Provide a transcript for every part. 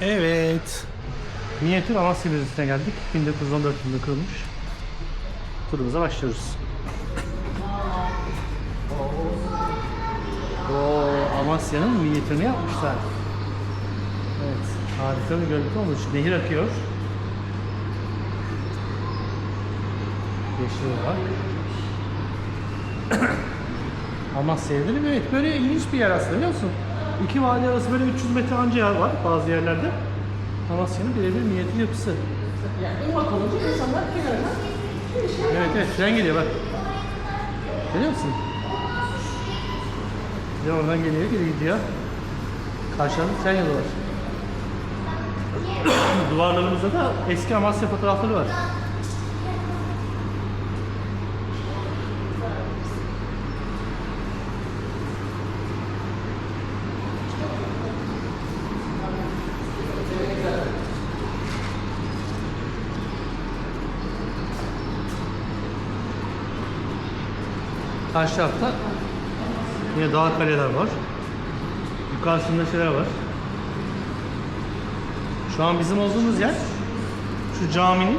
Evet. Minyatür Amasya Müzesi'ne geldik. 1914 yılında kurulmuş. Turumuza başlıyoruz. Oo, Amasya'nın minyatürünü yapmışlar. Evet, harika bir görüntü olmuş. Nehir akıyor. Yeşil var. Amasya evleri evet böyle ilginç bir yer aslında biliyor musun? İki vadi arası böyle 300 metre anca yer var bazı yerlerde. Amasya'nın birebir minyatür yapısı. Yani olunca insanlar kenarına Evet evet tren geliyor bak. Görüyor musun? Bir oradan geliyor geri gidiyor. Karşılarda tren yolu var. Duvarlarımızda da eski Amasya fotoğrafları var. Karşı tarafta yine dağ kaleler var. Yukarısında şeyler var. Şu an bizim olduğumuz yer şu caminin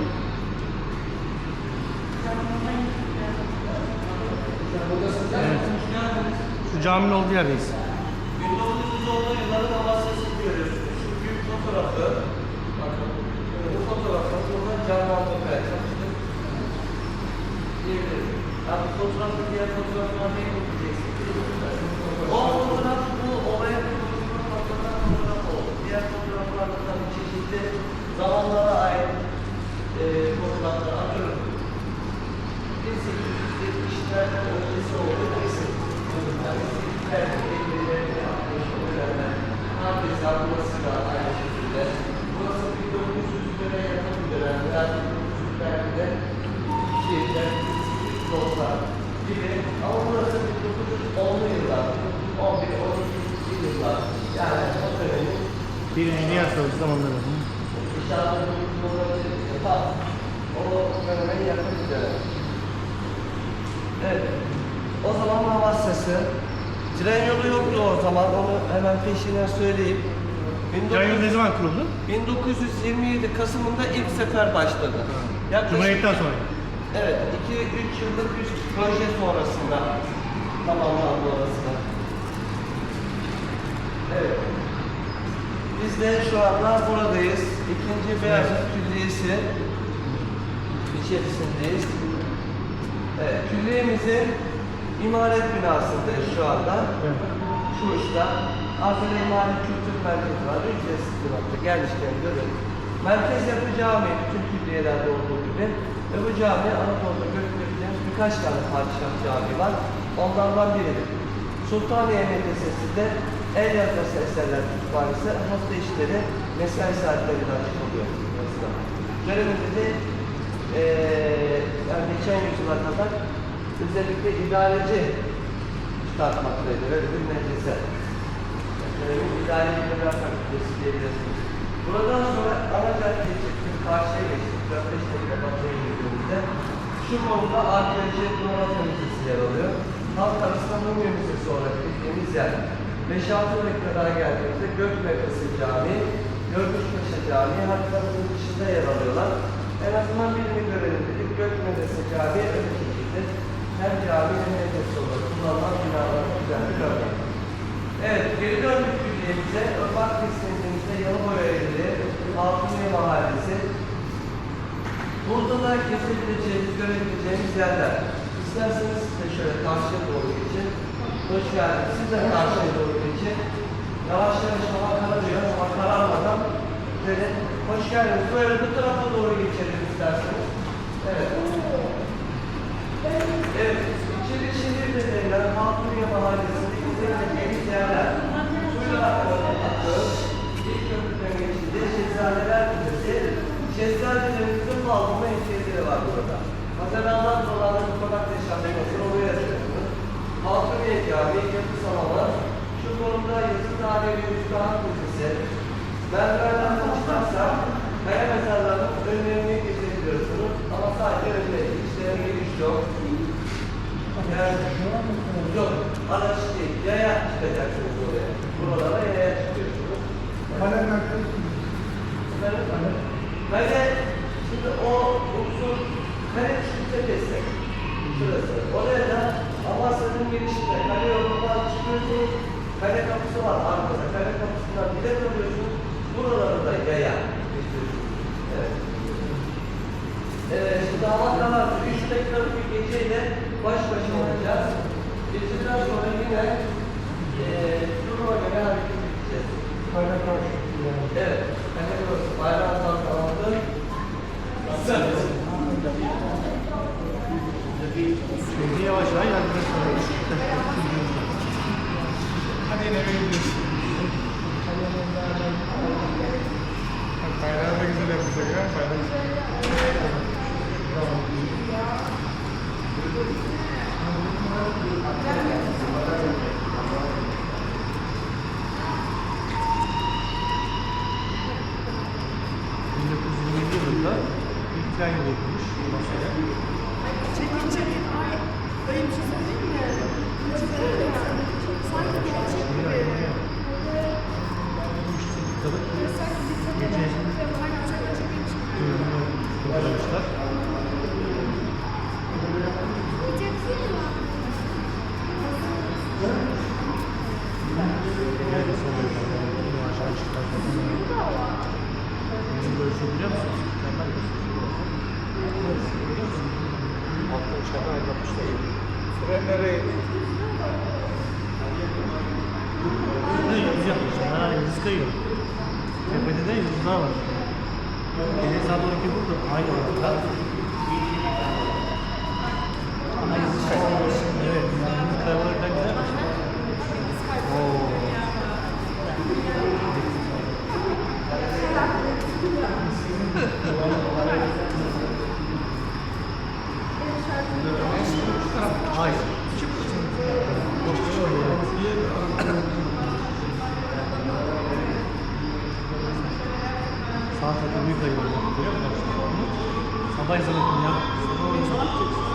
Evet. Şu caminin olduğu yerdeyiz. 1910'lu yılların Amasya'sını görüyorsunuz. Şu büyük fotoğrafı, bakın, bu fotoğrafı burada canlandırmaya çalıştık. Diyebilirim. Yani fotoğrafı diğer fotoğrafına değil mi diyeceksin? O fotoğraf bu olaya kuruluşuna patlatan fotoğraf oldu. Diğer fotoğraflarda da bir çeşitli zamanlara ait e, fotoğraflar atıyorum. 1870'lerde olması oldu. 1870'lerde zamanları. İnşallah bu olabilir. O yakın bir dönem. Evet. O zaman Mavasya'sı. Tren yolu yoktu o zaman. Onu hemen peşinden söyleyeyim. Can yolu ne zaman kuruldu? 1927 Kasım'ında ilk sefer başladı. Yaklaşık Cumhuriyet'ten sonra. Evet, 2-3 yıllık bir proje sonrasında tamamlandı orası da. Evet. Biz de şu anda buradayız. İkinci Beyazıt Külliyesi içerisindeyiz. Evet, külliyemizin imaret binasındayız şu anda. Evet. Şu uçta. Arkada imaret kültür merkezi var. Ücretsiz bir nokta. Gelmişken görün. Merkez yapı cami, bütün külliyelerde olduğu gibi. Ve bu cami Anadolu'da görebileceğimiz birkaç tane padişah cami var. Onlardan biridir. Sultaniye Medresesi'nde el yazması eserler kütüphanesi hafta işleri mesai saatlerinde açık oluyor. Mesela. De eee yani geçen yüzyıla kadar özellikle idareci çıkartmaktaydı. Öyle bir medrese. Dönemin idare bilgiler fakültesi diyebilirsiniz. Buradan sonra ana caddeye çıktık, karşıya geçtik. 4-5 dakika batıya girdiğimizde şu konuda arkeoloji Donatı Müzesi yer alıyor. Halk arasında Mumya Müzesi olarak bildiğimiz yer. 5-6 dakika daha geldiğimizde Gök Medresi Camii, Görgüçpaşa Camii haritaların dışında yer alıyorlar. En azından birini görelim dedik. Gök Medresi Camii öyle şekilde hem cami hem medrese olarak kullanılan binaların güzel bir örnek. Evet, geri döndük külliyemize. Irmak Kısmeti'nde Yalıboya evleri, Altıniye Mahallesi. Burada da gezebileceğimiz, görebileceğimiz yerler. İsterseniz siz de şöyle karşıya doğru geçin. Hoş geldiniz. Siz de karşıya doğru geçin. Yavaş yavaş hava kararıyor ama kararmadan böyle hoş geldiniz. Böyle bu tarafa doğru geçelim isterseniz. Evet. Evet, içeri şehir de denilen Halkuriye Mahallesi'nde gezebileceğimiz yerler. Suyla akıyor. İlk köprüden geçince Şehzadeler Müzesi. Şehzadelerimizin balkona hediyeleri var burada. Haziran'dan dolayı bu kadar yazıyorsunuz. Zülfiyekâbi Yapı Samalar, şu konuda yazı tarihi Müstahat Müzesi, Berberden başlarsa kaya mezarlarının önlerini gezebiliyorsunuz ama sadece önleri, içlerine giriş yok. Yani, yok, araç değil, yaya çıkacaksınız oraya. Buralara yaya çıkıyorsunuz. Kale merkez. Kale, şimdi o unsur kale çıkacak desek. Şurası. Oraya Amasya'nın girişinde kale yolundan çıkıyorsunuz. Kale kapısı var arkada. Kale kapısından bilet alıyorsunuz. Buraları da yaya geçiyorsunuz. Evet. Evet, şimdi hava kararı 3 dakikalık bir geceyle baş başa olacağız. Geceden sonra yine eee duruma göre hareket edeceğiz. Kaynak karşı. Evet, kale burası. Bayrağı saltanatı. Şimdi yavaş yavaş Hadi eve gidiyoruz. Bayrağı da güzel yapacak ya. Bayrağı. yılında ilk tren yolu yapılmış Amasya'ya. Çekin çekin. Ay. Dayı bir şey söyleyeyim mi? Kaçırıyor ya. Sanki gerçek gibi. Üç dakikalık gece bölümünü kurtarmışlar. Yani sonra yine aşağı çıkar. Bizim böyle şey biliyor musunuz? Mükemmel bir şey. Görüyor musunuz? Altta içeride aydınlatmışlar. Tren nereye? Ne yıldız yapmışlar. Ha yıldız kayıyor. Tepede de yıldızlar var. Deniz Anadolu'daki burada aynı olarak. Tarafta büyük ayı var. Görüyor musun? Sabah izlemedim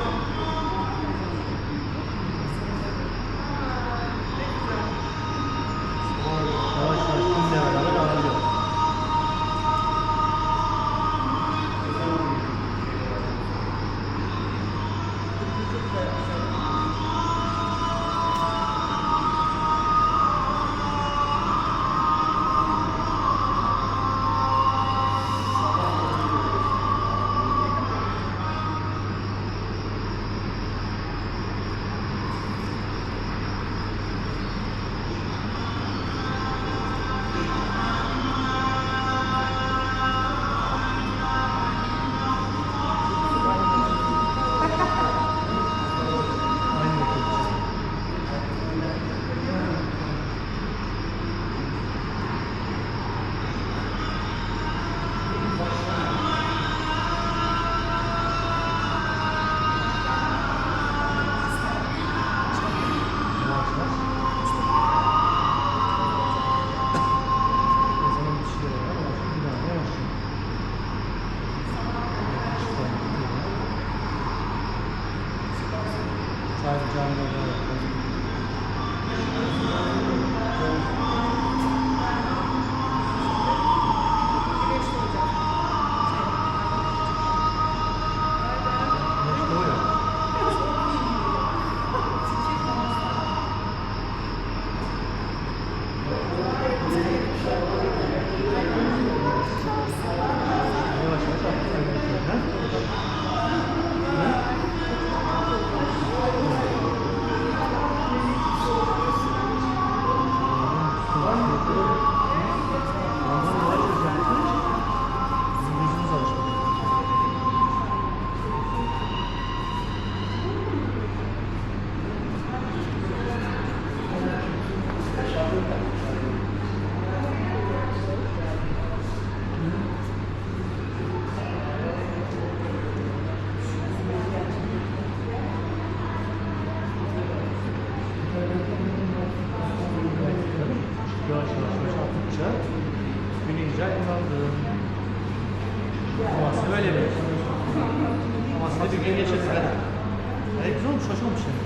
Türkiye'nin yaşasınlar. Yani güzel olmuş, hoş olmuş yani.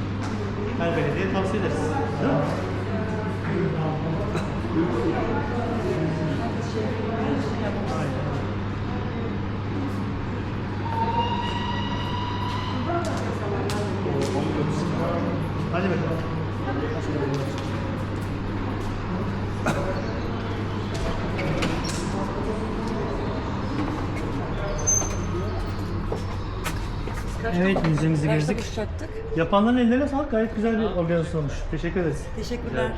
Her belediye tavsiye ederiz. Değil mi? Hadi bakalım. Evet müzemizi gezdik. Yapanların ellerine sağlık gayet güzel bir organizasyon olmuş. Teşekkür ederiz. Teşekkürler.